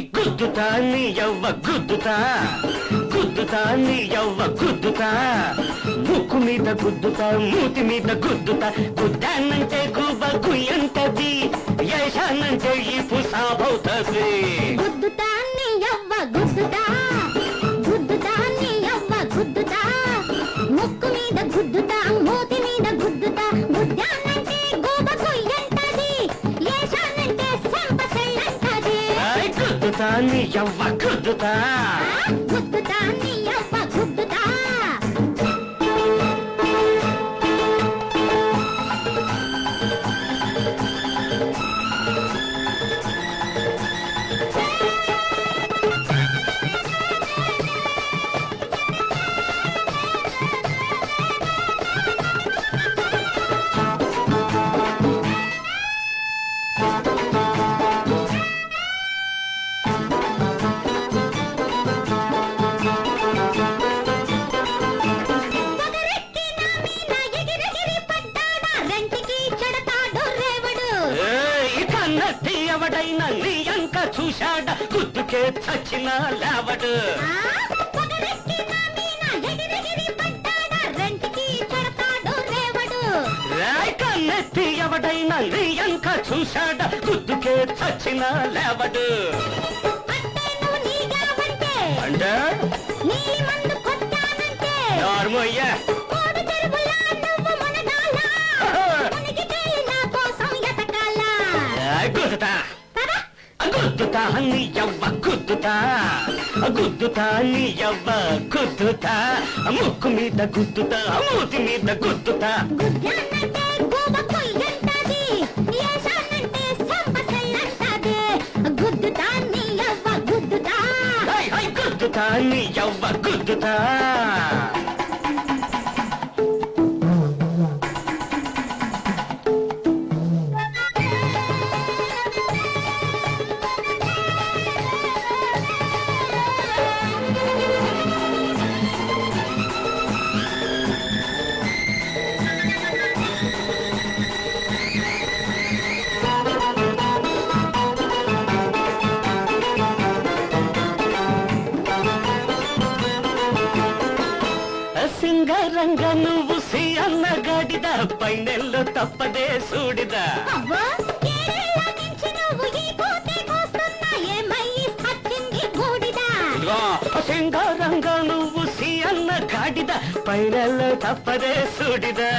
గుద్దుతా నీ యవ్వ గుద్దుతా. గుద్దుతా నీ యవ్వ గుద్దుతా. ముక్కు మీద గుద్దుతా మూతి మీద గుద్దుతా. గుద్దానంటే గుబ గుయ్యంటది యశానంటే ఈ పుసాబవుతది గుద్దుతా నీ యవ్వ గుద్దుతా. గుద్దుతా నీ యవ్వ గుద్దుతా. ముక్కు మీద గుద్దుతా మూతి గుద్దుతా నీ యవ్వ గుద్దుతా గుద్దుతా ఎవడైనా నీ అంక చూశాడ? గుద్దుకే చచ్చిన లేవడు. ఆ, పొగరెక్కి నా మీద ఎగిరెగిరి పడ్డాడా? రెంటికి చెడతాడు రేవడు ఏయ్, కన్నెత్తి ఎవడైనా నీ అంక చూశాడ? గుద్దుకే చచ్చిన లేవడు. అంటే నార్మయ్యా గుద్దుతా నీ యవ్వ గుద్దుతా గుద్దుతా నీ యవ్వ గుద్దుతా ముక్కు మీద గుద్దుతా మూతి మీద గుద్దుతా. గుద్దుతా నీ యవ్వ గుద్దుతా సింగరంగ నువ్వు సి అన్న గడిద పైనెల్లో తప్పదే సూడిదా. సింగరంగ నువ్వు సి అన్న గాడిద పైనెల్లో తప్పదే సూడిదా.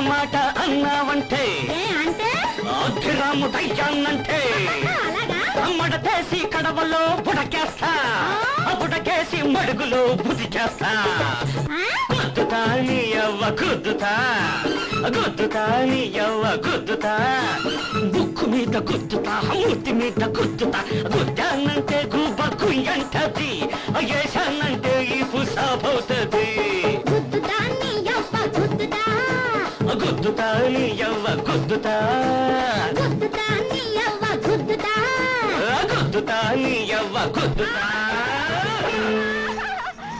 మాట అన్నావంటే? అంటే? దయ్యాన్నంటే? అలాగా మడతేసి కడవలో బుడకేస్తా ఆ? బుడకేసి మడుగులో బుదికేస్తా ఆ? గుద్దుతా నీ యవ్వ గుద్దుతా. గుద్దుతా నీ యవ్వ గుద్దుతా. బుక్కు మీద గుద్దుతా మూతి మీద గుద్దుతా. గుద్దానంటే గుబ్బ కుయ్యంటది ఏశానంటే ఈ పుసాబవుతుంది. గుద్దుతా నీ యవ్వ గుద్దుతా. గుద్దుతా నీ యవ్వ గుద్దుతా. గుద్దుతా నీ యవ్వ గుద్దుతా